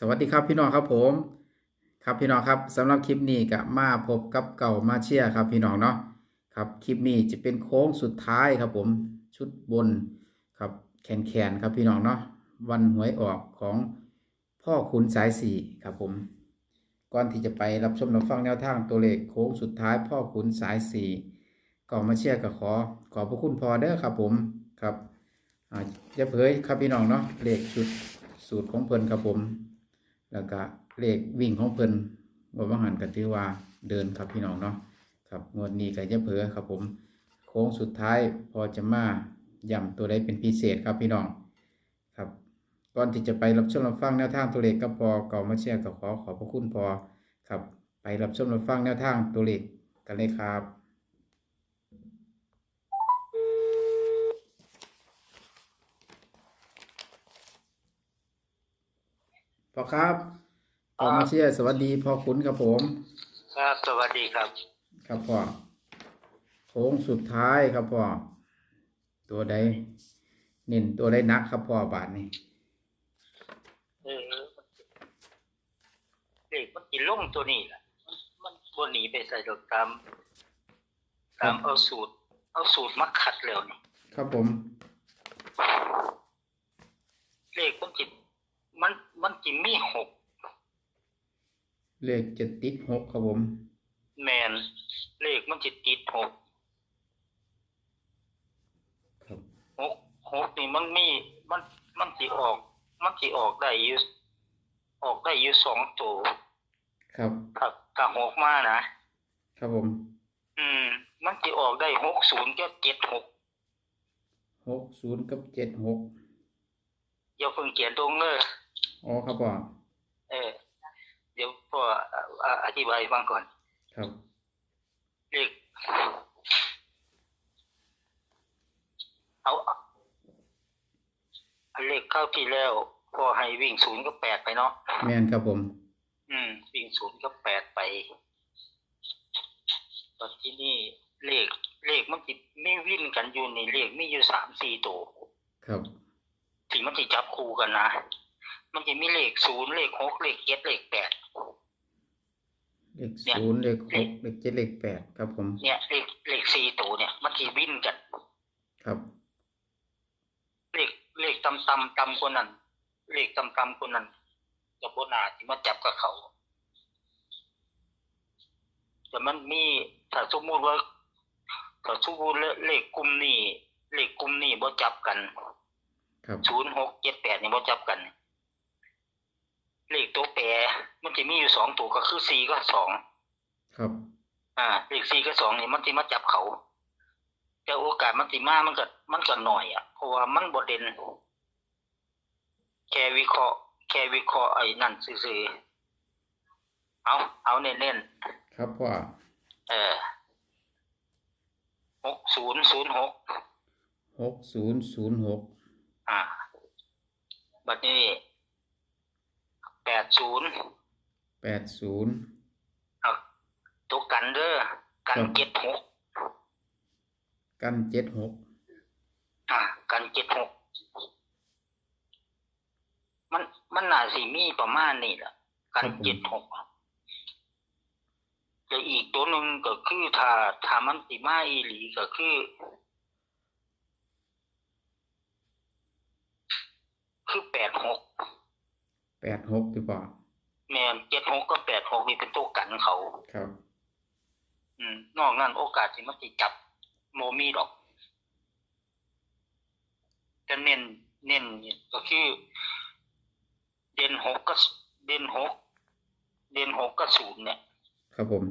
สวัสดีครับพี่น้องครับผม ครับพี่น้องครับสำหรับคลิปนี้ก็มาพบกับเก่ามาเชียร์ครับพี่น้องเนาะครับคลิปนี้จะเป็นโค้งสุดท้ายครับผมชุดบนครับแขนแขนครับพี่น้องเนาะวันหวยออกของพ่อขุนสายสี่ครับผม ก่อนที่จะไปรับชมรับฟังแนวทางตัวเลขโค้งสุดท้ายพ่อขุนสายสี่ก่อนมาเชียร์ก็ขอขอพระคุณพอเด้อครับผมครับอ่าจะเผยครับพี่น้องเนาะเลขชุดสูตรของเพิ่นครับผม แล้วก็เลขวิ่งของเพิ่นงวดว่างหันกันถือว่าเดินครับพี่น้องเนาะครับงวดนี้ก็จะเผลอครับผม โค้งสุดท้ายพอจะมาย่ำตัวใดเป็นพิเศษครับพี่น้องครับก่อนที่จะไปรับชมรับฟังแนวทางตัวเลขก็พอก่ามาเชียร์ก็ขอขอบพระคุณพอครับไปรับชมรับฟังแนวทางตัวเลขกันเลยครับ พอครับเก่ามาเชียร์สวัสดีพ่อคุณครับผม ครับสวัสดีครับ ครับพ่อโค้งสุดท้ายครับพ่อตัวใดเน้นตัวใดหนักครับพ่อบาทนี่เออเด็กมันกินล่มตัวนี้แหละมันบนหนีไปใส่ดอกตาม ตามเอาสูตร เอาสูตรมาขัดแล้วนี่ครับผมเลขมันจิต มันมันจิมีหกเลขจะติดหกครับผม แมนเลขมันจิตติดหกครับหกหกนี่มันมีมันมันจิออก มันจิออกได้อยู่ออกได้อยู่สองตัวครับถ้าถ้าหกมานะครับผม อืม มันจิออกได้หกศูนย์ก็เจ็ดหกหกศูนย์กับเจ็ดหกอย่าเพิ่งเขียนตรงเลย อ๋อครับพ่อเออ เดี๋ยวพ่ออะอะอธิบายฟังก่อน ครับเลขเอาเอาเลขเข้าที่แล้วพ่อให้วิ่งศูนย์กับแปดไปเนาะแม่นครับผม อืม วิ่งศูนย์กับแปดไปตอนที่นี่เลขเลขมันติดไม่วิ่งกันอยู่ในเลขมีอยู่สามสี่ตัว ครับที่มันจะจับคู่กันนะ มันจะมีเลขศูนย์เลขหกเลขเจ็ดเลขแปดเลขศูนย์เลขหกเลขเจ็ดเลขแปดครับผม เนี่ยเลขเลขสี่ตัวเนี่ย มันจะวิ่งกันครับ เลขเลขตำตำตำคนนั้นเลขตำตำคนนั้นจะบนาที่มาจับกับเขา แต่มันมีถ้าสมมติว่าถ้าสมมติเลขกลุ่มนี้เลขกลุ่มนี้บ่จับกันครับศูนย์หกเจ็ดแปดนี่บ่จับกัน เลขตัวแปรมันจะมีอยู่สองตัวก็คือสี่ก็สองครับ อ่าเลขสี่กับสองนี่มันจะมาจับเขาแต่โอกาสมันติมามันก็มันก็หน่อยอะเพราะว่ามันบดเด่นแค่วิเคราะห์แค่วิเคราะห์ไอ้นั่นซื่อๆเอาเอาเน้นครับพ่อๆเออหกศูนย์ศูนย์หกหกศูนย์ศูนย์หกอ่าบัดนี้ แปดศูนย์แปดศูนย์เอาตัวกันเด้อกันครับเจ็ดหกกันเจ็ดหกอ่ากันเจ็ดหกมันมันน่าสิมีประมาณนี้แหละกันเจ็ดหกแต่อีกตัวหนึ่งก็คือถ้าถ้ามันสิมาอีหลีก็คือคือแปดหก แปดหกดีกว่าแม่นเจ็ดหกก็แปดหกนี่เป็นตัวกันเขาครับ อืม นอกนั้นโอกาสที่มันสิจับโมมีดอกแต่เน้นเน้นนี่ก็คือ เด่นหกก็เด่นหกเด่นหกก็ศูนย์เนี่ย ครับผม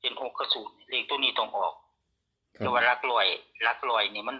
เด่นหกก็ศูนย์เลขตัวนี้ต้องออกครัแต่บว่าลักลอยลักลอยนี่มัน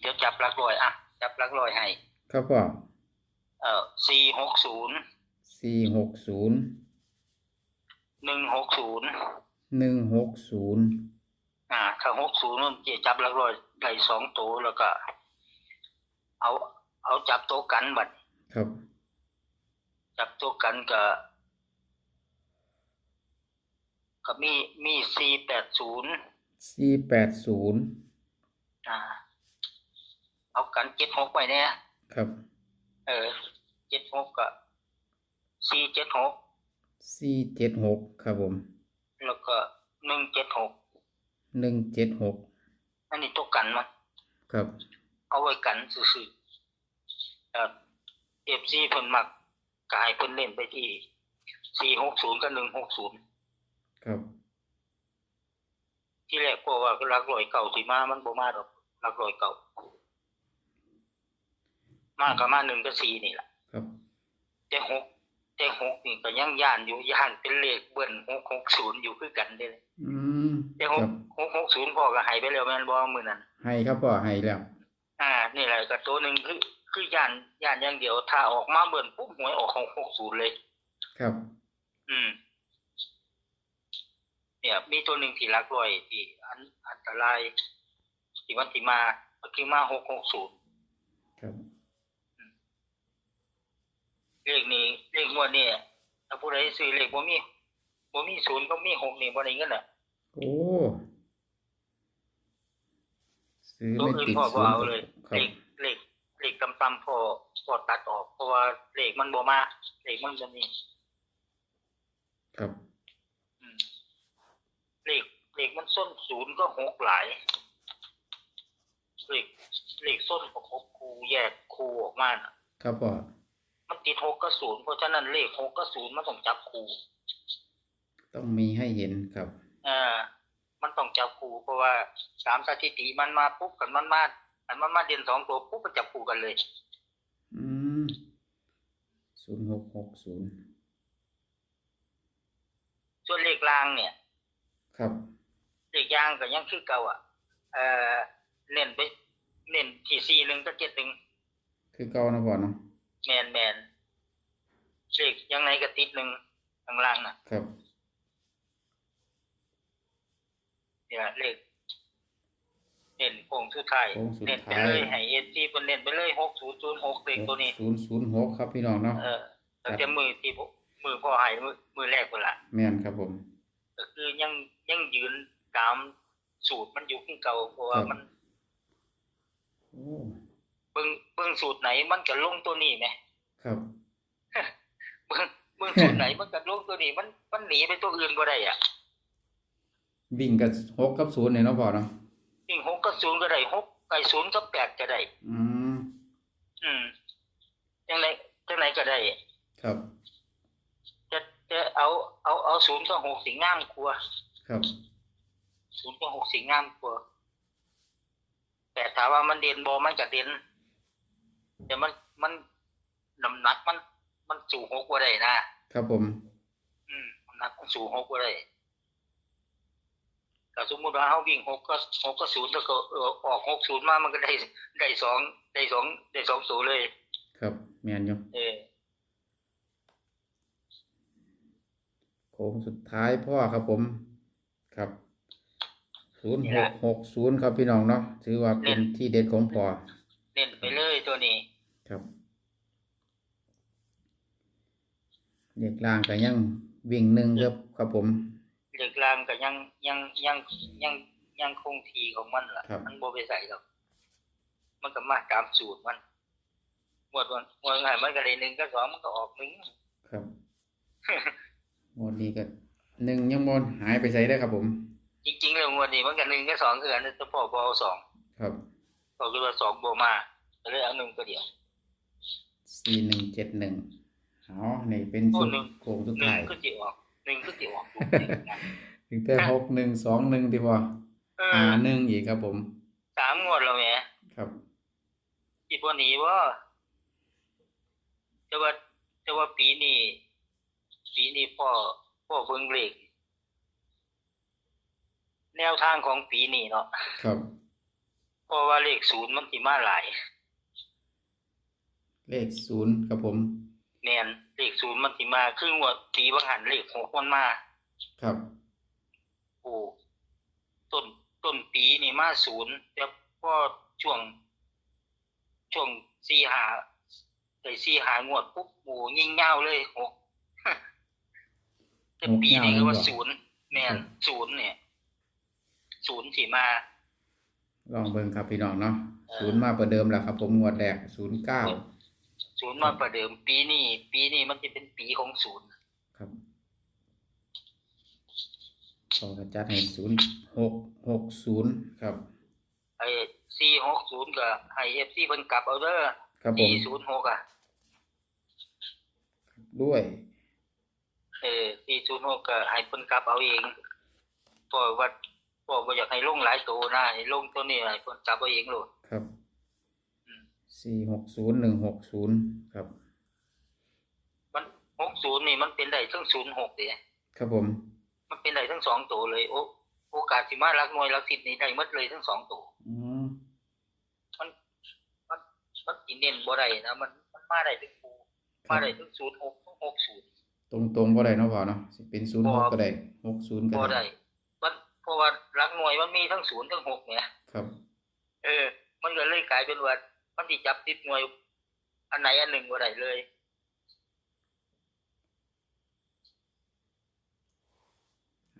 เดี๋ยวจับลักลอยอะจับลักลอยให้ ครับพ่อเอ่อสี่หกศูนย์สี่หกศูนย์หนึ่งหกศูนย์หนึ่งหกศูนย์อ่าถ้าหกศูนย์มันจะจับลักลอยได้สองตัวแล้วก็ เอาเอาจับตัวกันบัดครับ จับตัวกันก็ก็มีมีสี่แปดศูนย์สี่แปดศูนย์อ่าเอากันเจ็ดหกไว้เนี่ย ครับ เออเจ็ดหกก็สี่เจ็ดหกสี่เจ็ดหกครับผม แล้วก็หนึ่งเจ็ดหกหนึ่งเจ็ดหกอันนี้ตัวกันมันครับ เอาไว้กันซื่อๆเอ่อฟซีเพิ่นมักกายเพิ่นเล่นไปที่สี่หกศูนย์กับหนึ่งหกศูนย์ครับ ที่แรกก็ว่าหลักร้อยเก่าที่มามันบ่มาดอกหลักร้อยเก่า มาก็มาหนึ่งกับสี่นี่แหละครับแต่หกแต่หกนี่ก็ยังย่านอยู่ย่านเป็นเลขเบิ้ลหกหกศูนย์อยู่คือกันเด้อืมแต่คหรักบหกหกศูนย์พ่อก็ให้ไปแล้วแม่นบ่มื้อนั้นให้ครับพ่อให้แล้ว อ่า นี่แหละก็ตัวหนึ่งคือ คือย่านย่านอย่างเดียวถ้าออกมาเบิ้ลปุ๊บหวยออกหกหกศูนย์เลย ครับ อืม เนี่ย มีตัวหนึ่งที่รักร้อยที่อันอันตรายที่มันที่มาก็คือมาหกหกศูนย์ ครับ เลขนี้เลขงวดนี่ถ้าผู้ใดซื้อเลขบ่มีบ่มีศูนย์ก็มีหกนี่บ่ได้เงินอะโอ้ซื้อตัวไม่อื่นติดพ่อศูบ่นย์เอาเลยครัเลบขเลขเลขต่ำๆพ่อพ่อตัดออก เพราะว่าเลขมันบ่มาเลขมันบ่มี ครับ อืมเลขเลขมันส้นศูนย์ก็หกหลายเลขเลขส้นกับหกคูแยกคูออกมาน่ะครับพ่อ มันติดหกกับศูนย์เพราะฉะนั้นเลขหกกับศูนย์มันต้องจับคูต้องมีให้เห็นครับอ่ามันต้องจับคูเพราะว่าสามสถิติมันมาปุ๊บกันมันมาอันมันมาเด่นสองตัวปุ๊บก็จับคูกันเลย อืมศูนย์หกหกศูนย์ส่วนเลขรางเนี่ย ครับเลขยางก็ยังคือเก่าอะ เอ่อเน้นไปเน้นที่สี่หนึ่งก็เจ็ดหนึ่งคือเก่านะพ่อเนาะ แมนแมนเลขยังไงก็ติดหนึ่งข้างล่างน่ะครับเนี่ยเลขเน้นโค้งสุดท้ายโค้งสุดเน้นไปท้าย เลยให้เอซีเพิ่นเน้นไปเลยหกศูนย์ศูนย์หกเลขตัวนี้ ศูนย์ศูนย์หกครับพี่น้องเนาะ เออตั้งแต่มือที่ผมมือพ่อใหายมือมือแรกเวละแม่นครับผม ก็คือยังยังยืนตามสูตรมันอยู่ที่เก่าเพราะว่ามันโอ้ เบิ่งเบิ่งสูตรไหนมันก็ลงตัวนี้ไหมครับเบิ่งเบิ่งสูตรไหนมันก็ลงตัวนี้ มันมันหนีไปตัวอื่นบ่ได้อะวิ่งกับหกกับศูนย์เนี่ยเนาะพ่อเนาะยิ่งหกกับศูนย์ก็ได้หกไก่ศูนย์กับแปดก็ได้ อืมอืมจังไหนจังไหนก็ได้ ครับ จะจะเอาเอาเอาศูนย์กับหกสิงามกลัวาครับศูนย์กับหกสิงามกลัวาแต่ถามว่ามันเด่นบอมันก็เด่น แต่มันมันน้ำหนักมันมันสู่หกว่าได้นะครับผม อืมน้ำหนักมันสู่หกว่าได้ก็สมมติว่าเขาวิ่งหกก็หกก็ศูนย์แล้วก็เออออกหกศูนย์มามันก็ได้ได้สองได้สองได้สองศูนย์เลย ครับแม่นอยู่เออโค้งสุดท้ายพ่อครับผม ครับศูนย์หกหกศูนย์ครับพี่น้องเนาะถือว่าเป็นที่เด็ดของพ่อเน้นไปเลยตัวนี้ ครับ เด็กล่างก็ยังวิ่งหนึ่งครับครับผมเด็กลางก็ยังยังยังยังยังคงทีของมันล่ะครับมันโบไปใส่หรอกมันก็มาตามสูตรมันหมดวันหมดไงมันก็เลยหนึ่งก็สองมันก็ออกหนึ่งครับโมดนี้ก็หนึ่งยังบนหายไปใส่ได้อครับผม จริงๆแล้วงวดนี้มันก็หนึ่งก็สองคืออันนี้ตัวพ่อบเอาสองครับพอคือว่าสองโบมาก็เลยเอาหนึ่งก็เดียวสี่หนึ่งเจ็ดหนึ่ง เอานี่เป็นโอ้สุดหนึ่งโค้งสุดหนึ่งท้ายก็จิออกหนึ่งก็จิออกถึงแต่หกหนึ่งสองหนึ่งที่พอเอหาอหนึ่งอีกครับผมสามงวดแล้วแหมครับอีพวกนี้ว่าแต่ว่าแต่ว่าปีนี้ปีนี้พ่อพ่อเบิ่งเลขแนวทางของปีนี้เนาะครับเพราะว่าเลขศูนย์มันสิมาหลาย เลขศูนย์ครับผม แม่นเลขศูนย์มันสิมาครึ่งว่าปีบางหันเลขหกมันมาครับ โอ้ต้นต้นปีนี่มาศูนย์แต่พอช่วง ช่วงสี่หาไอ้สี่หางวดปุ๊บโอ้ยิ่งเงาวเลยหกแต่ปีนี้ก็ว่าศูนย์แม่นศูนย์เนี่ยศูนย์สิมา ลองเบิ่งครับพี่น้องเนาะเออศูนย์มาประเดิมแล้วครับ ผมงวดแรกศูนย์เก้า ศูนย์มาประเดิม ปีนี้ปีนี้มันจะเป็นปีของศูนย์ครับพอก็จัดให้ศูนย์หกหกศูนย์ครับไอ้สี่หกศูนย์ก็ให้เอฟซีเพิ่นกลับเอาเด้อครับผมสี่ศูนย์หกอะด้วย เออสี่ศูนย์หกก็ให้เพิ่นกลับเอาเองเพราะว่าเพราะว่าอยากให้ลงหลายตัวนะให้ลงตัวนี้ให้เพิ่นกลับเอาเองโลดครับอืม สี่หกศูนย์หนึ่งหกศูนย์ครับ มันหกศูนย์นี่มันเป็นได้ทั้งศูนย์หกเด้ครับผม มันเป็นได้ทั้งสองตัวเลยโอโอกาสสิมารักหน่วยรักสิบนี่ได้หมดเลยทั้งสองตัวอืมมันมันมันสิเน้นบ่ได้นะมันมันมาได้ถึงปูมาได้ถึงศูนย์หกหกศูนย์ตรงตรงๆบ่ได้เนาะพ่อเนาะสิเป็นศูนย์หกบ่ก็ได้หกศูนย์ก็บ่ได้ได้มันเพราะว่ารักหน่วยมันมีทั้งศูนย์ทั้งหกเนี่ยครับ เออ มันก็เลยกลายเป็นว่า มันสิจับติดหน่วย อันไหนอันหนึ่งบ่ได้เลย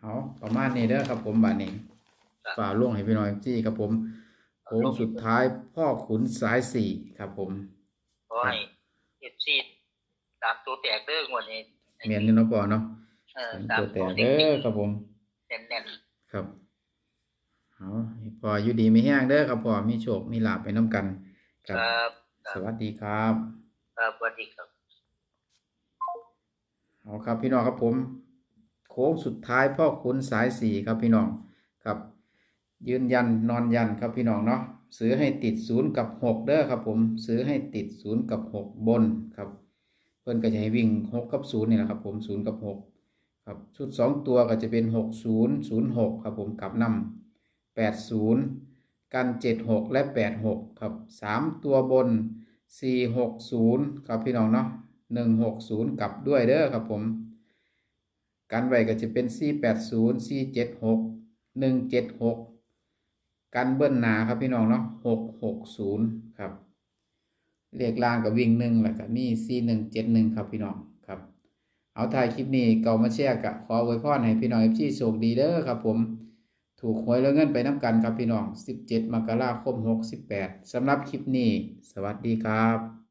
เอาประมาณนี้เด้อครับผมบาดนี้ครับฝ่าล่วงให้พี่น้อยจี้ครับผมโค้งสุดท้ายพ่อขุนสายสี่ครับผม ขอให้เอฟซีตามตัวแตกเด้องวดนี้เมียนนี่เนาะพ่อเนาะเออเป็นตามตัวแต่ตัวเด้เด็กอครับผม ๆแน่นครับเอาให้พ่ออยู่ดีไม่แห้งเด้อครับพ่อมีโชคมีลาภไปน้ำกัน คๆรับครับสวัสดีครับ ครับสวัสดีครับเอาครับพี่น้องครับผม โค้งสุดท้ายพ่อขุนสายสี่ครับพี่น้องครับ ยืนยันนอนยันครับพี่น้องเนาะซื้อให้ติดศูนย์กับหกเด้อครับ ผมซื้อให้ติดศูนย์กับหกบนครับ เพื่อนก็จะให้วิ่งหกกับศูนย์นี่แหละครับ ผมศูนย์กับหกครับชุดสองตัวก็จะเป็นหกศูนย์ศูนย์หกครับ ผมกลับนำแปดศูนย์ กันเจ็ดหกและแปดหกครับสามตัวบนสี่หกศูนย์ครับพี่น้องเนาะหนึ่งหกศูนย์กลับด้วยเด้อครับผม กันไว้ก็จะเป็นสี่แปดศูนย์สี่เจ็ดหกหนึ่งเจ็ดหกกันเบิ้ลหนาครับพี่น้องเนาะหกหกศูนย์ครับเลขล่างกับวิ่งหนึ่งแล้วก็มีสี่หนึ่งเจ็ดหนึ่งครับพี่น้องครับ เอาถ่ายคลิปนี้เก่ามาแชร์กับขออวยพรให้พี่น้องเอฟซีโชคดีเด้อครับผม ถูกหวยแล้วเงินไปน้ำกันครับพี่น้อง 17 มกราคม 68สำหรับคลิปนี้ สวัสดีครับ